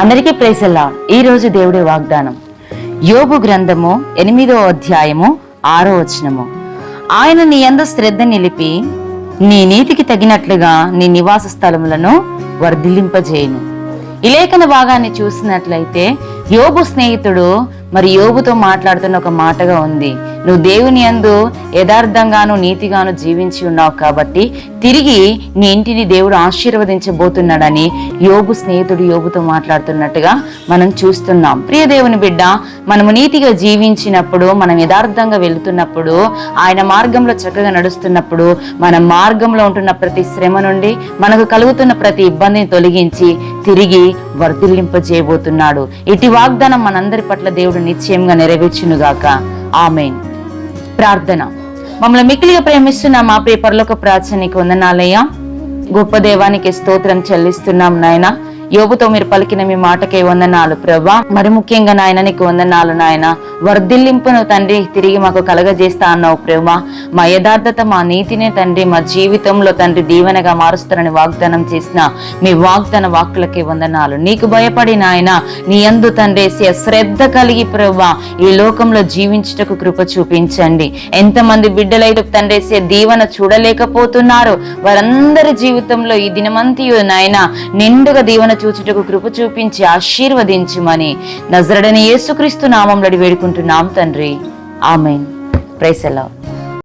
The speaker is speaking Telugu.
అందరికీ ప్రేసల్లా ఈ రోజు దేవుడి వాగ్దానం. యోబు గ్రంథము ఎనిమిదో అధ్యాయము ఆరో వచనము. ఆయన నీ యందు శ్రద్ధ నిలిపి నీ నీతికి తగినట్లుగా నీ నివాస స్థలములను వర్ధిలింపజేయను ఈ లేఖన భాగాన్ని చూసినట్లయితే యోబు స్నేహితుడు మరి యోబుతో మాట్లాడుతున్న ఒక మాటగా ఉంది. నువ్వు దేవుని యందు యథార్థంగాను నీతిగాను జీవించి ఉన్నావు కాబట్టి తిరిగి నీ ఇంటిని దేవుడు ఆశీర్వదించబోతున్నాడని యోబు స్నేహితుడు యోబుతో మాట్లాడుతున్నట్టుగా మనం చూస్తున్నాం. ప్రియ దేవుని బిడ్డ మనము నీతిగా జీవించినప్పుడు మనం యథార్థంగా వెళుతున్నప్పుడు ఆయన మార్గంలో చక్కగా నడుస్తున్నప్పుడు మన మార్గంలో ఉంటున్న ప్రతి శ్రమ నుండి మనకు కలుగుతున్న ప్రతి ఇబ్బందిని తొలగించి తిరిగి వర్ధిల్లింపజేయబోతున్నాడు. ఇటు వాగ్దానం మనందరి పట్ల దేవుడు నిశ్చయంగా నెరవేర్చునుగాక. ఆమెన్. ప్రార్థన. మమ్మల్ని మిక్కిలిగా ప్రేమిస్తున్న మా పేపర్లోకి ప్రాచీనికి వందనాలయ్యా. గొప్ప దేవానికి స్తోత్రం చెల్లిస్తున్నాం నాయన. యోబుతో మీరు పలికిన మీ మాటకే వందనాలు ప్రభా. మరి ముఖ్యంగా నాయన నీకు వందనాలు నాయన. వర్ధిల్లింపును తండ్రి తిరిగి మాకు కలగజేస్తా అన్నావు ప్రభా. మా యథార్థత మా నీతినే తండ్రి మా జీవితంలో తండ్రి దీవెనగా మారుస్తారని వాగ్దానం చేసిన మీ వాగ్దాన వాక్కులకే వందనాలు. నీకు భయపడి నాయన నీ అందు తండ్రి శ్రద్ధ కలిగి ప్రభా ఈ లోకంలో జీవించుటకు కృప చూపించండి. ఎంతమంది బిడ్డలైతే తండ్రి దీవెన చూడలేకపోతున్నారు వారందరి జీవితంలో ఈ దినమంతి నాయన నిండుగా దీవెన చూచుటకు కృప చూపించి ఆశీర్వదించుమని నజరడని యేసుక్రీస్తు నామంలో వేడుకుంటున్నాం తండ్రి. ఆమెన్. ప్రైస్ ఎలా